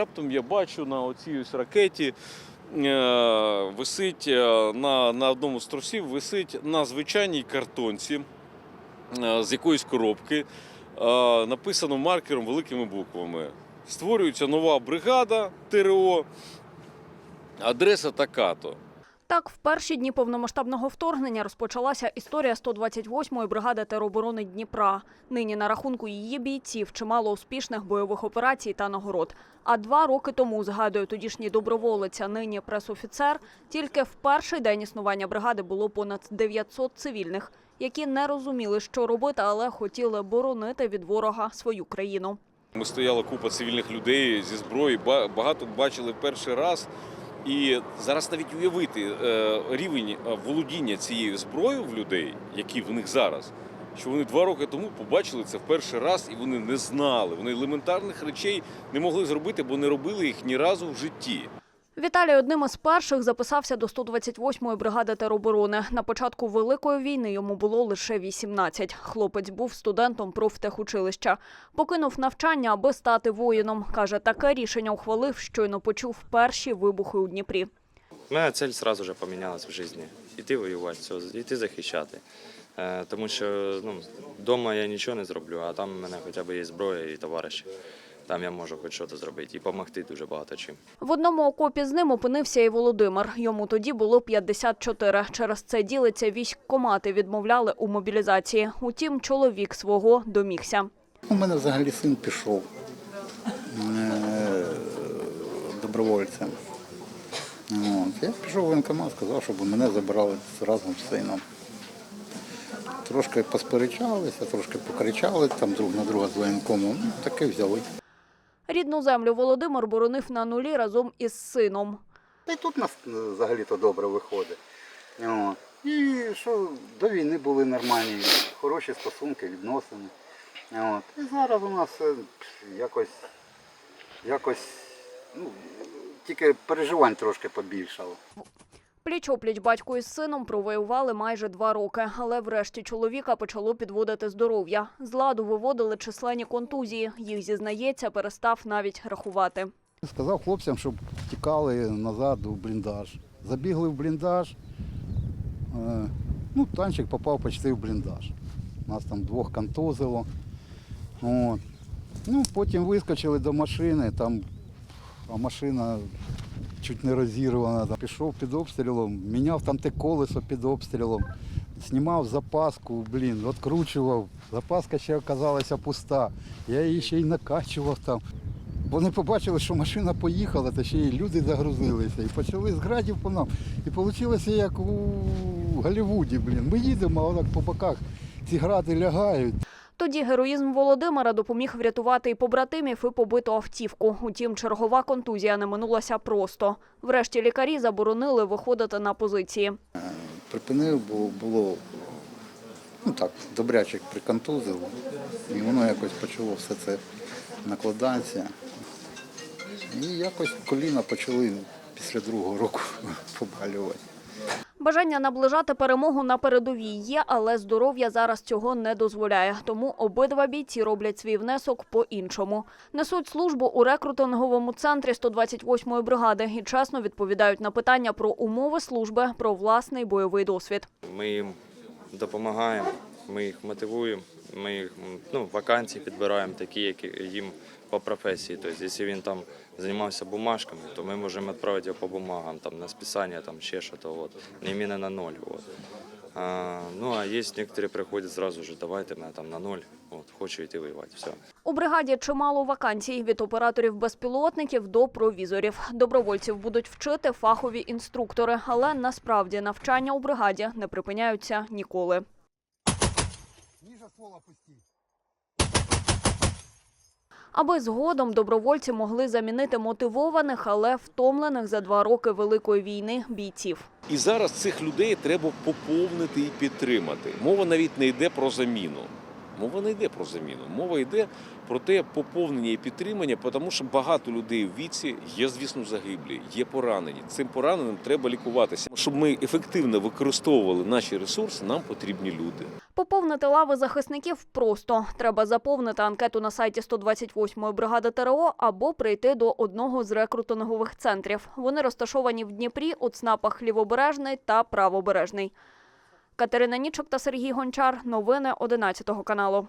раптом я бачу на оцій ось ракеті. е, Висить е, на, на одному з трусів, висить на звичайній картонці е, з якоїсь коробки. Написано маркером великими буквами. Створюється нова бригада ТРО. Адреса така-то. Так, в перші дні повномасштабного вторгнення розпочалася історія 128-ї бригади тероборони Дніпра. Нині на рахунку її бійців чимало успішних бойових операцій та нагород. А два роки тому, згадує тодішній доброволець, нині пресофіцер, тільки в перший день існування бригади було понад 900 цивільних, які не розуміли, що робити, але хотіли боронити від ворога свою країну. Ми стояла купа цивільних людей зі зброї, ба- багато бачили перший раз. І зараз навіть уявити е, рівень е, володіння цією зброєю в людей, які в них зараз, що вони два роки тому побачили це в перший раз, і вони не знали. Вони елементарних речей не могли зробити, бо не робили їх ні разу в житті. Віталій одним із перших записався до 128-ї бригади тероборони. На початку Великої війни йому було лише 18. Хлопець був студентом профтехучилища. Покинув навчання, аби стати воїном. Каже, таке рішення ухвалив, щойно почув перші вибухи у Дніпрі. У мене цель сразу же помінялась в житті. Іти воювати, іти захищати. Е, Тому що ну, вдома я нічого не зроблю, а там в мене хоча б є зброя і товариші. Там я можу хоч щось зробити і допомогти дуже багато чим. В одному окопі з ним опинився і Володимир. Йому тоді було 54. Через це ділиться військкомати відмовляли у мобілізації. Утім, чоловік свого домігся. У мене взагалі син пішов е, добровольцем. От. Я пішов в воєнкомат, сказав, щоб мене забрали разом з сином. Трошки посперечалися, трошки покричали там друг на друга з воєнкомом. Ну, таке взяли. Рідну землю Володимир боронив на нулі разом із сином. Та й тут нас взагалі-то добре виходить. О. І що до війни були нормальні, хороші стосунки, відносини. От. І зараз у нас е, якось, якось ну, тільки переживань трошки побільшало. Пліч-опліч батько із сином провоювали майже два роки, але врешті чоловіка почало підводити здоров'я. З ладу виводили численні контузії. Їх, зізнається, перестав навіть рахувати. Сказав хлопцям, щоб тікали назад у бліндаж. Забігли в бліндаж. Е, Ну, танчик попав почти в бліндаж. Нас там двох контузило. От. Ну, потім вискочили до машини, там, а машина чуть не розірвана. Пішов під обстрілом, міняв там те колесо під обстрілом, знімав запаску, блін, відкручував. Запаска ще оказалася пуста. Я її ще й накачував там. Вони побачили, що машина поїхала, та ще й люди загрузилися. І почали з градів по нам. І вийшло як у Голлівуді, блін. Ми їдемо, а отак по боках ці гради лягають. Тоді героїзм Володимира допоміг врятувати і побратимів, і побиту автівку. Утім, чергова контузія не минулася просто. Врешті лікарі заборонили виходити на позиції. Припинив, бо було ну так, добряче приконтузило. І воно якось почало все це накладатися. І якось коліна почали після другого року побалювати. Бажання наближати перемогу на передовій є, але здоров'я зараз цього не дозволяє. Тому обидва бійці роблять свій внесок по-іншому. Несуть службу у рекрутинговому центрі 128-ї бригади і чесно відповідають на питання про умови служби, про власний бойовий досвід. Ми їм допомагаємо, ми їх мотивуємо, ми ну, вакансії підбираємо такі, які їм по професії. Тобто, якщо він там займався бумажками, то ми можемо відправити його по бумагам, там, на списання, там, ще що то, от, не іменно на ноль. От. А, ну, а є некоторі приходять зразу ж, давайте мене там на ноль, от, хочу йти воювати, все. У бригаді чимало вакансій від операторів безпілотників до провізорів. Добровольців будуть вчити фахові інструктори, але насправді навчання у бригаді не припиняються ніколи. Аби згодом добровольці могли замінити мотивованих, але втомлених за два роки великої війни бійців. І зараз цих людей треба поповнити і підтримати. Мова навіть не йде про заміну. Мова не йде про заміну. Мова йде про те поповнення і підтримання, тому що багато людей в віці є, звісно, загиблі, є поранені. Цим пораненим треба лікуватися. Щоб ми ефективно використовували наші ресурси, нам потрібні люди. Поповнити лави захисників просто. Треба заповнити анкету на сайті 128-ї бригади ТРО або прийти до одного з рекрутингових центрів. Вони розташовані в Дніпрі у ЦНАПах Лівобережний та Правобережний. Катерина Нічок та Сергій Гончар. Новини 11 каналу.